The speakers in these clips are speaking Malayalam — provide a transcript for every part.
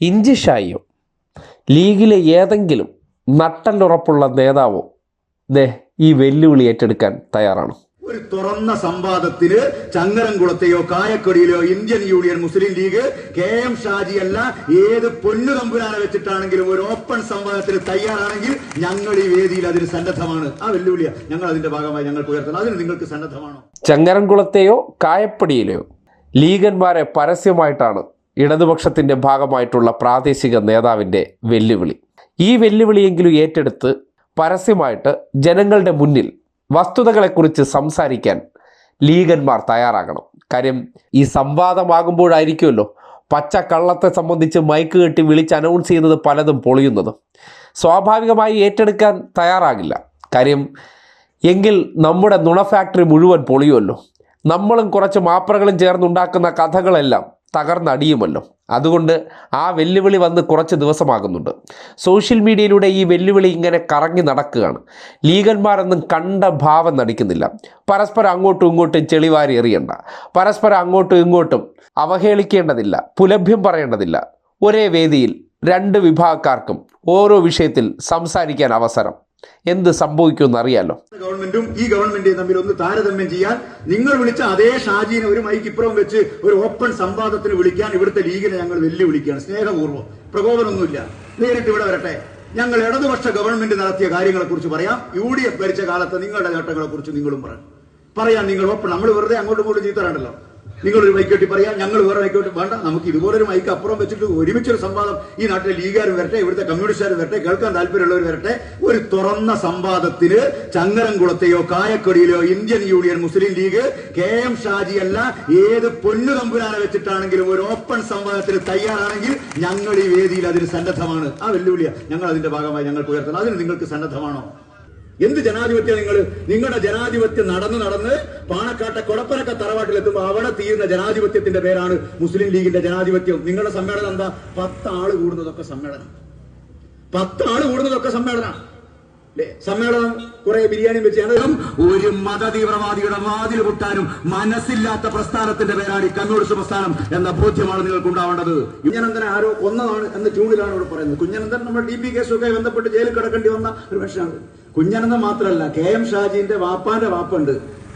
ഇഞ്ചി ഷായിയോ ലീഗിലെ ഏതെങ്കിലും നട്ടല്ലുറപ്പുള്ള നേതാവോ ദേ ഈ വെല്ലുവിളി ഏറ്റെടുക്കാൻ തയ്യാറാണ്. ഒരു തുറന്ന സംവാദത്തിന് ചങ്ങരംകുളത്തെയോ കായക്കൊടിയിലോ ഇന്ത്യൻ യൂണിയൻ മുസ്ലിം ലീഗ് കെ എം ഷാജി അല്ല ഏത് പൊന്നു തമ്പുരാനെ വെച്ചിട്ടാണെങ്കിലും ഒരു ഓപ്പൺ സംവാദത്തിന് തയ്യാറാണെങ്കിൽ ഞങ്ങൾ ഈ വേദിയിൽ അതിന് സന്നദ്ധമാണ്. ആ വെല്ലുവിളിയ. ഞങ്ങൾ അതിന്റെ ഭാഗമായി ഞങ്ങൾക്ക് ഉയർത്തണം. അതിന് നിങ്ങൾക്ക് സന്നദ്ധമാണോ? ചങ്ങരംകുളത്തെയോ കായപ്പടിയിലെയോ ലീഗന്മാരെ പരസ്യമായിട്ടാണ് ഇടതുപക്ഷത്തിന്റെ ഭാഗമായിട്ടുള്ള പ്രാദേശിക നേതാവിന്റെ വെല്ലുവിളി. ഈ വെല്ലുവിളിയെങ്കിലും ഏറ്റെടുത്ത് പരസ്യമായിട്ട് ജനങ്ങളുടെ മുന്നിൽ വസ്തുതകളെക്കുറിച്ച് സംസാരിക്കാൻ ലീഗന്മാർ തയ്യാറാകണം. കാര്യം ഈ സംവാദമാകുമ്പോഴായിരിക്കുമല്ലോ പച്ച കള്ളത്തെ സംബന്ധിച്ച് മൈക്ക് കെട്ടി വിളിച്ച് അനൗൺസ് ചെയ്യുന്നത് പലതും പൊളിയുന്നതും. സ്വാഭാവികമായി ഏറ്റെടുക്കാൻ തയ്യാറാകില്ല. കാര്യം എങ്കിൽ നമ്മുടെ നുണ ഫാക്ടറി മുഴുവൻ പൊളിയുമല്ലോ. നമ്മളും കുറച്ച് മാപ്പറകളും ചേർന്നുണ്ടാക്കുന്ന കഥകളെല്ലാം തകർന്നടിയുമല്ലോ. അതുകൊണ്ട് ആ വെല്ലുവിളി വന്ന് കുറച്ച് ദിവസമാകുന്നുണ്ട്. സോഷ്യൽ മീഡിയയിലൂടെ ഈ വെല്ലുവിളി ഇങ്ങനെ കറങ്ങി നടക്കുകയാണ്. ലീഗന്മാരൊന്നും കണ്ട ഭാവം നടിക്കുന്നില്ല. പരസ്പരം അങ്ങോട്ടും ഇങ്ങോട്ടും ചെളിവാരി എറിയണ്ട. പരസ്പരം അങ്ങോട്ടും ഇങ്ങോട്ടും അവഹേളിക്കേണ്ടതില്ല. പുലഭ്യം പറയേണ്ടതില്ല. ഒരേ വേദിയിൽ രണ്ട് വിഭാഗക്കാർക്കും ഓരോ വിഷയത്തിൽ സംസാരിക്കാൻ അവസരം. എന്ത് സംഭവിക്കുമെന്ന് അറിയാലോ. ഗവൺമെന്റും ഈ ഗവൺമെന്റും തമ്മിൽ ഒന്ന് താരതമ്യം ചെയ്യാൻ നിങ്ങൾ വിളിച്ച അതേ ഷാജീനെ ഒരു മൈക്ക് ഇപ്പുറം വെച്ച് ഒരു ഓപ്പൺ സംവാദത്തിന് വിളിക്കാൻ ഇവിടുത്തെ ലീഗിനെ ഞങ്ങൾ വെല്ലുവിളിക്കുകയാണ്. സ്നേഹപൂർവം. പ്രകോപനമൊന്നുമില്ല. നേരിട്ട് ഇവിടെ വരട്ടെ. ഞങ്ങൾ ഇടതുപക്ഷ ഗവൺമെന്റ് നടത്തിയ കാര്യങ്ങളെ കുറിച്ച് പറയാം. യു ഡി എഫ് ഭരിച്ച കാലത്ത് നിങ്ങളുടെ നേട്ടങ്ങളെ കുറിച്ച് നിങ്ങളും പറയാം പറയാൻ നിങ്ങൾ ഓപ്പൺ. നമ്മൾ വെറുതെ അങ്ങോട്ടും ഇങ്ങോട്ടും ചീത്തറണ്ടല്ലോ നിങ്ങൾ ഒരു മൈക്കോട്ടി പറയാം ഞങ്ങൾ വേറെ മൈക്കോട്ടി വേണ്ട നമുക്ക് ഇതുപോലെ ഒരു മൈക്ക് അപ്പുറം വെച്ചിട്ട് ഒരുമിച്ചൊരു സംവാദം ഈ നാട്ടിലെ ലീഗുകാർ വരട്ടെ ഇവിടുത്തെ കമ്മ്യൂണിസ്റ്റുകാർ വരട്ടെ കേൾക്കാൻ താല്പര്യമുള്ളവർ വരട്ടെ ഒരു തുറന്ന സംവാദത്തിന് ചങ്ങരംകുളത്തെയോ കായക്കൊടിയിലോ Indian Union Muslim League K M Shaji അല്ല ഏത് പൊന്നു തമ്പുരാനെ വെച്ചിട്ടാണെങ്കിലും ഒരു ഓപ്പൺ സംവാദത്തിന് തയ്യാറാണെങ്കിൽ ഞങ്ങൾ ഈ വേദിയിൽ അതിന് സന്നദ്ധമാണ്. ആ വെല്ലുവിളിയാണ് ഞങ്ങൾ അതിന്റെ ഭാഗമായി ഞങ്ങൾക്ക് ഉയർത്തണം. അതിന് നിങ്ങൾക്ക് സന്നദ്ധമാണോ? എന്ത് ജനാധിപത്യം നിങ്ങൾ? നിങ്ങളുടെ ജനാധിപത്യം നടന്ന് നടന്ന് പാണക്കാട്ടെ കൊടപ്പനക്ക തറവാട്ടിലെത്തുമ്പോൾ അവിടെ തീരുന്ന ജനാധിപത്യത്തിന്റെ പേരാണ് മുസ്ലിം ലീഗിന്റെ ജനാധിപത്യം. നിങ്ങളുടെ സമ്മേളനം എന്താ? പത്ത് ആൾ കൂടുന്നതൊക്കെ സമ്മേളനം. പത്ത് ആൾ കൂടുന്നതൊക്കെ സമ്മേളനം? സമ്മേളനം കുറെ ബിരിയാണി വെച്ച് ഞങ്ങളും ഒരു മതതീവ്രവാദിയുടെ വാതിൽ പൊട്ടാനും മനസ്സില്ലാത്ത പ്രസ്ഥാനത്തിന്റെ പേരാണ് ഈ കമ്മ്യൂണിസ്റ്റ് പ്രസ്ഥാനം എന്ന ബോധ്യമാണ് നിങ്ങൾക്ക് ഉണ്ടാവേണ്ടത് കുഞ്ഞനന്ദനെ ആരോ കൊന്നതാണ് എന്ന ട്യൂണിലാണ് ഇവിടെ പറയുന്നത്. കുഞ്ഞനന്ദൻ നമ്മുടെ ഡി പി കേസുമായി ബന്ധപ്പെട്ട് ജയിലിൽ കിടക്കേണ്ടി വന്ന ഒരു മനുഷ്യനാണ്. കുഞ്ഞനന്ദൻ മാത്രമല്ല കെ എം ഷാജിന്റെ വാപ്പാന്റെ വാപ്പുണ്ട്.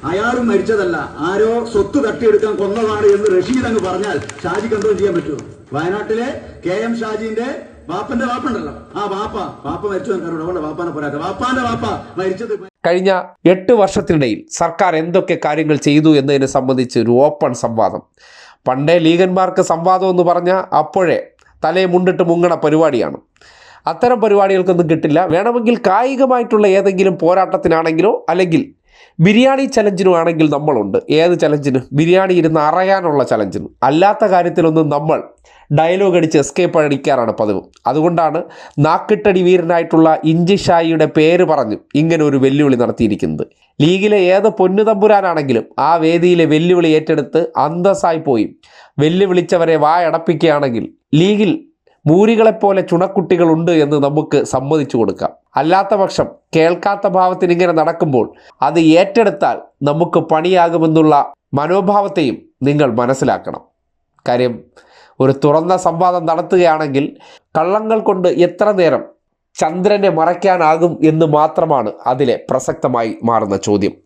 അയാളും മരിച്ചതല്ല. ആരോ സ്വത്ത് തട്ടിയെടുക്കാൻ കൊന്നതാണ് എന്ന് റഷീദ് അങ്ങ് പറഞ്ഞാൽ ഷാജിക്ക് എന്തോ ചെയ്യാൻ പറ്റുമോ? വയനാട്ടിലെ കെ എം ഷാജിന്റെ വാപ്പന്റെ വാപ്പുണ്ടല്ലോ. ആ വാപ്പ വാപ്പ മരിച്ചു അവളുടെ വാപ്പാനെ പോരാട്ടെ വാപ്പാന്റെ വാപ്പ മരിച്ചത് കഴിഞ്ഞ എട്ട് വർഷത്തിനിടയിൽ സർക്കാർ എന്തൊക്കെ കാര്യങ്ങൾ ചെയ്തു എന്നതിനെ സംബന്ധിച്ച് ഒരു ഓപ്പൺ സംവാദം. പണ്ടേ ലീഗന്മാർക്ക് സംവാദം എന്ന് പറഞ്ഞാൽ അപ്പോഴേ തലയെ മുണ്ടിട്ട് മുങ്ങണ പരിപാടിയാണ്. അത്തരം പരിപാടികൾക്കൊന്നും കിട്ടില്ല. വേണമെങ്കിൽ കായികമായിട്ടുള്ള ഏതെങ്കിലും പോരാട്ടത്തിനാണെങ്കിലോ അല്ലെങ്കിൽ ബിരിയാണി ചലഞ്ചിനും ആണെങ്കിൽ നമ്മളുണ്ട്. ഏത് ചലഞ്ചിന്? ബിരിയാണി ഇരുന്ന് അറിയാനുള്ള ചലഞ്ചിന്. അല്ലാത്ത കാര്യത്തിലൊന്നും നമ്മൾ ഡയലോഗ് അടിച്ച് എസ്കേപ്പ് അടിക്കാറാണ് പതിവ്. അതുകൊണ്ടാണ് നാക്കിട്ടടി വീരനായിട്ടുള്ള ഇഞ്ചി ഷായിയുടെ പേര് പറഞ്ഞ് ഇങ്ങനെ ഒരു വെല്ലുവിളി നടത്തിയിരിക്കുന്നത്. ലീഗിലെ ഏത് പൊന്നുതമ്പുരാനാണെങ്കിലും ആ വേദിയിലെ വെല്ലുവിളി ഏറ്റെടുത്ത് അന്തസ്സായി പോയി. വെല്ലുവിളിച്ചവരെ വായടപ്പിക്കുകയാണെങ്കിൽ ലീഗിൽ മൂരികളെപ്പോലെ ചുണക്കുട്ടികളുണ്ട് എന്ന് നമുക്ക് സമ്മതിച്ചു കൊടുക്കാം. അല്ലാത്ത പക്ഷം കേൾക്കാത്ത ഭാവത്തിന് ഇങ്ങനെ നടക്കുമ്പോൾ അത് ഏറ്റെടുത്താൽ നമുക്ക് പണിയാകുമെന്നുള്ള മനോഭാവത്തെയും നിങ്ങൾ മനസ്സിലാക്കണം. കാര്യം ഒരു തുറന്ന സംവാദം നടത്തുകയാണെങ്കിൽ കള്ളങ്ങൾ കൊണ്ട് എത്ര നേരം ചന്ദ്രനെ മറയ്ക്കാനാകും എന്ന് മാത്രമാണ് അതിലെ പ്രസക്തമായി മാറുന്ന ചോദ്യം.